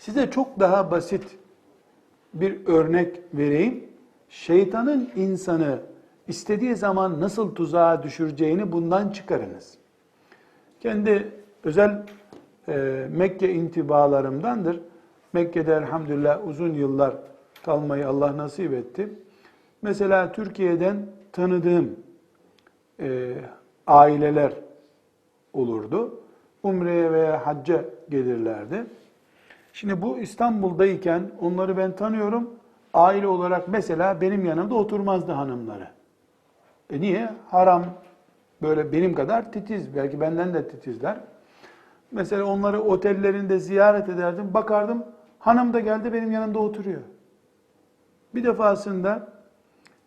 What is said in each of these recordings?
Size çok daha basit bir örnek vereyim. Şeytanın insanı istediği zaman nasıl tuzağa düşüreceğini bundan çıkarınız. Kendi özel e, Mekke intibalarımdandır. Mekke'de elhamdülillah uzun yıllar kalmayı Allah nasip etti. Mesela Türkiye'den tanıdığım e, aileler olurdu. Umre'ye veya hacca gelirlerdi. Şimdi bu İstanbul'dayken onları ben tanıyorum. Aile olarak mesela benim yanımda oturmazdı hanımları. E niye? Haram böyle benim kadar titiz. Belki benden de titizler. Mesela onları otellerinde ziyaret ederdim. Bakardım hanım da geldi benim yanımda oturuyor. Bir defasında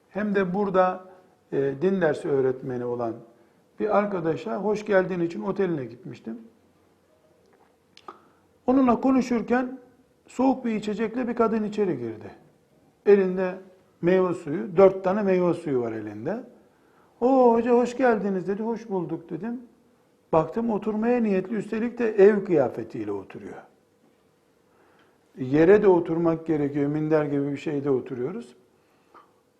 hem de burada e, din dersi öğretmeni olan bir arkadaşa hoş geldiğin için oteline gitmiştim. Onunla konuşurken soğuk bir içecekle bir kadın içeri girdi. Elinde meyve suyu, dört tane meyve suyu var elinde. O hoca hoş geldiniz dedi, hoş bulduk dedim. Baktım oturmaya niyetli, üstelik de ev kıyafetiyle oturuyor. Yere de oturmak gerekiyor, minder gibi bir şeyde oturuyoruz.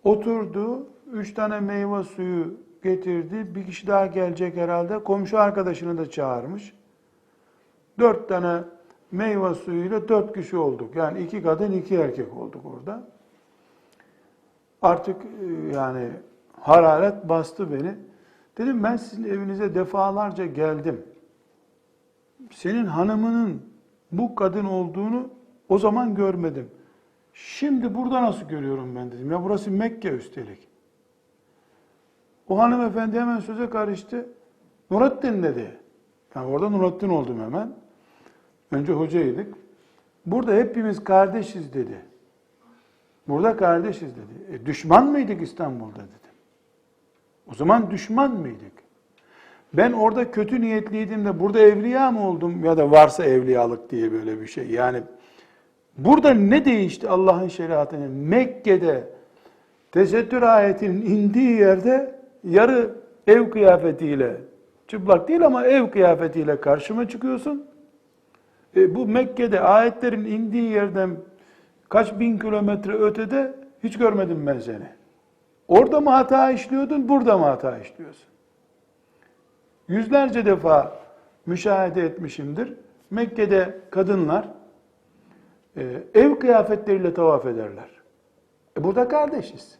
Oturdu, üç tane meyve suyu getirdi. Bir kişi daha gelecek herhalde. Komşu arkadaşını da çağırmış. Dört tane meyve suyuyla dört kişi olduk. Yani iki kadın, iki erkek olduk orada. Artık e, yani hararet bastı beni. Dedim ben sizin evinize defalarca geldim. Senin hanımının bu kadın olduğunu o zaman görmedim. Şimdi burada nasıl görüyorum ben dedim. Ya burası Mekke üstelik. O hanımefendi hemen söze karıştı. Nurattin dedi. Yani orada Nurattin oldum hemen. Önce hocaydık. Burada hepimiz kardeşiz dedi. Burada kardeşiz dedi. E, düşman mıydık İstanbul'da dedim. O zaman düşman mıydık? Ben orada kötü niyetliydim de burada evliya mı oldum ya da varsa evliyalık diye böyle bir şey. Yani burada ne değişti Allah'ın şeriatını? Mekke'de tesettür ayetinin indiği yerde yarı ev kıyafetiyle, çıplak değil ama ev kıyafetiyle karşıma çıkıyorsun. E, bu Mekke'de ayetlerin indiği yerden kaç bin kilometre ötede hiç görmedim ben seni. Orada mı hata işliyordun, burada mı hata işliyorsun? Yüzlerce defa müşahede etmişimdir. Mekke'de kadınlar e, ev kıyafetleriyle tavaf ederler. E burada kardeşiz.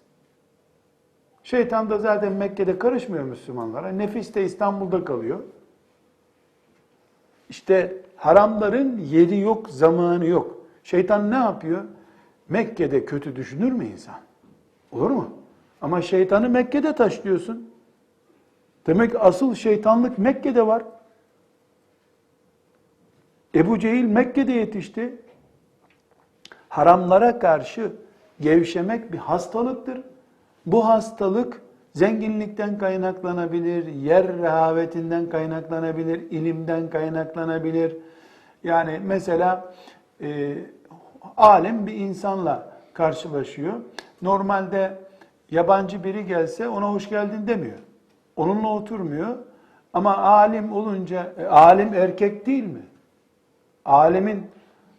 Şeytan da zaten Mekke'de karışmıyor Müslümanlara. Nefis de İstanbul'da kalıyor. İşte haramların yeri yok, zamanı yok. Şeytan ne yapıyor? Mekke'de kötü düşünür mü insan? Olur mu? Ama şeytanı Mekke'de taşlıyorsun. Demek asıl şeytanlık Mekke'de var. Ebu Cehil Mekke'de yetişti. Haramlara karşı gevşemek bir hastalıktır. Bu hastalık zenginlikten kaynaklanabilir, yer rehavetinden kaynaklanabilir, ilimden kaynaklanabilir. Yani mesela e, alim bir insanla karşılaşıyor. Normalde yabancı biri gelse ona hoş geldin demiyor. Onunla oturmuyor. Ama alim olunca, e, alim erkek değil mi? Alimin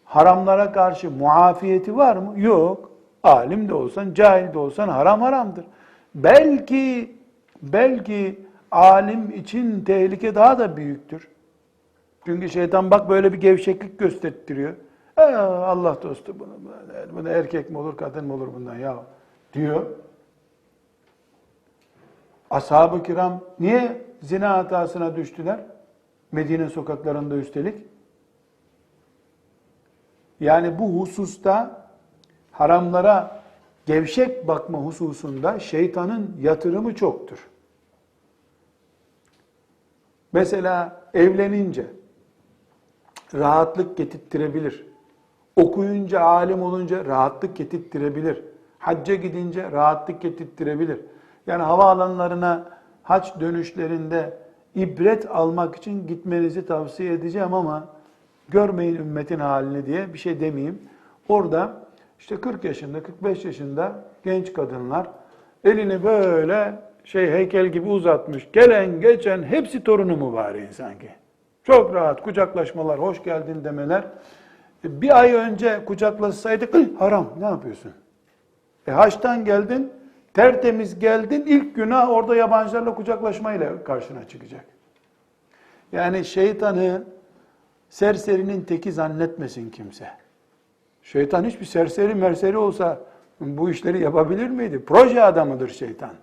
haramlara karşı muafiyeti var mı? Yok. Alim de olsan, cahil de olsan haram haramdır. Belki, belki alim için tehlike daha da büyüktür. Çünkü şeytan bak böyle bir gevşeklik gösterttiriyor. Ee, Allah dostu bunu, bunu erkek mi olur, kadın mı olur bundan ya diyor. Ashab-ı kiram niye zina hatasına düştüler? Medine sokaklarında üstelik. Yani bu hususta haramlara gevşek bakma hususunda şeytanın yatırımı çoktur. Mesela evlenince rahatlık getirttirebilir. Okuyunca, alim olunca rahatlık getirttirebilir. Hacca gidince rahatlık getirttirebilir. Yani havaalanlarına haç dönüşlerinde ibret almak için gitmenizi tavsiye edeceğim ama görmeyin ümmetin halini diye bir şey demeyeyim. Orada işte 40 yaşında, 45 yaşında genç kadınlar elini böyle şey heykel gibi uzatmış. Gelen geçen hepsi torunu mu var sanki. Çok rahat kucaklaşmalar, hoş geldin demeler. E, Bir ay önce kucaklasaydık haram ne yapıyorsun? E haçtan geldin, tertemiz geldin, ilk günah orada yabancılarla kucaklaşmayla karşına çıkacak. Yani şeytanı serserinin teki zannetmesin kimse. Şeytan hiçbir serseri merseri olsa bu işleri yapabilir miydi? Proje adamıdır şeytan.